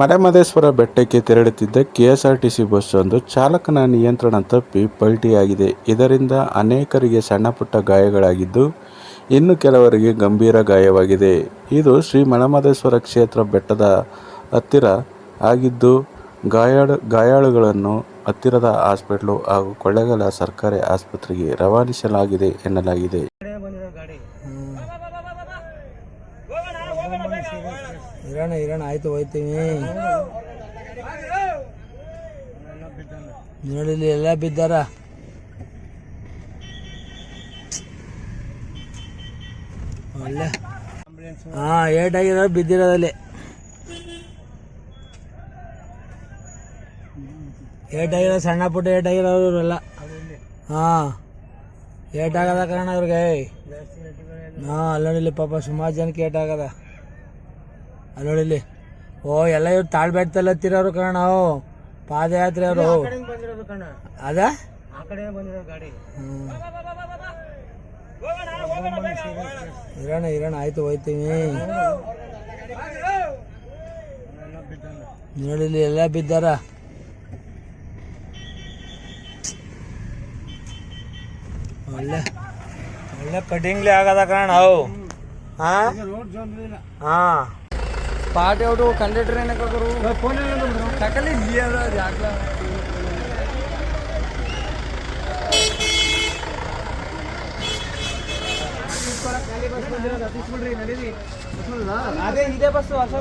ಮಲೆಮಹದೇಶ್ವರ ಬೆಟ್ಟಕ್ಕೆ ತೆರಳುತ್ತಿದ್ದ ಕೆಎಸ್ಆರ್ಟಿಸಿ ಒಂದು ಚಾಲಕನ ನಿಯಂತ್ರಣ ತಪ್ಪಿ ಪಲ್ಟಿಯಾಗಿದೆ. ಇದರಿಂದ ಅನೇಕರಿಗೆ ಸಣ್ಣಪುಟ್ಟ ಗಾಯಗಳಾಗಿದ್ದು, ಇನ್ನು ಕೆಲವರಿಗೆ ಗಂಭೀರ ಗಾಯವಾಗಿದೆ. ಇದು ಶ್ರೀ ಮಲೆಮಹದೇಶ್ವರ ಕ್ಷೇತ್ರ ಬೆಟ್ಟದ ಹತ್ತಿರ ಆಗಿದ್ದು, ಗಾಯಾಳು, ಗಾಯಾಳುಗಳನ್ನು ಹತ್ತಿರದ ಹಾಸ್ಪಿಟ್ಲು ಹಾಗೂ ಕೊಳ್ಳೆಗಾಲ ಸರ್ಕಾರಿ ಆಸ್ಪತ್ರೆಗೆ ರವಾನಿಸಲಾಗಿದೆ ಎನ್ನಲಾಗಿದೆ. ಇರೋಣ ಇರೋಣ ಆಯ್ತು ಹೋಯ್ತೀವಿ ನೋಡಿಲಿ ಎಲ್ಲ ಬಿದ್ದಾರ? ಒಳ್ಳೆ. ಹಾ ಆಗಿರೋ ಬಿದ್ದಿರೋದಲ್ಲಿ. ಏಟಾಗಿರೋ ಸಣ್ಣ ಪುಟ್ಟ ಏಟಾಗಿರೋ ಇವರೆಲ್ಲ. ಹಾ. ಏಟಾಗದ ಕಾರಣ ಅವ್ರಿಗೆ ಹಾ ಅಲ್ಲೋಡಿಲಿ ಪಾಪ ಸುಮಾರು ಜನಕ್ಕೆ ಏಟಾಗದ. ಅಲ್ಲೋಡಿಲಿ ಓ ಎಲ್ಲ ಇವ್ರು ತಾಳ್ಬೇಡ್ತಲ್ಲ ತಿರೋರು ಕಣ ಪಾದಯಾತ್ರೆ ಅವರು. ಅದ. ಇರೋಣ ಇರೋಣ ಆಯ್ತು ಹೋಯ್ತೀನಿ. ನೋಡಿಲಿ ಎಲ್ಲ ಬಿದ್ದಾರ? ಒಳ್ಳೆ ಒಳ್ಳೆ ಕಟಿಂಗ್ಲಿ ಆಗದ ಕಾರಣ ಅವು ಹಾ ಹಾ ಪಾರ್ಟಿ ಔಟು ಕಂಡಕ್ಟರ್ ಏನಕ್ಕಾಗರು ಫೋನ್ ತಕಲಿ ಇಲ್ಲಿ ಅದ ಯಾಕ್ಲ ಅದೇ ಇದೇ ಬಸ್ ಹೊಸ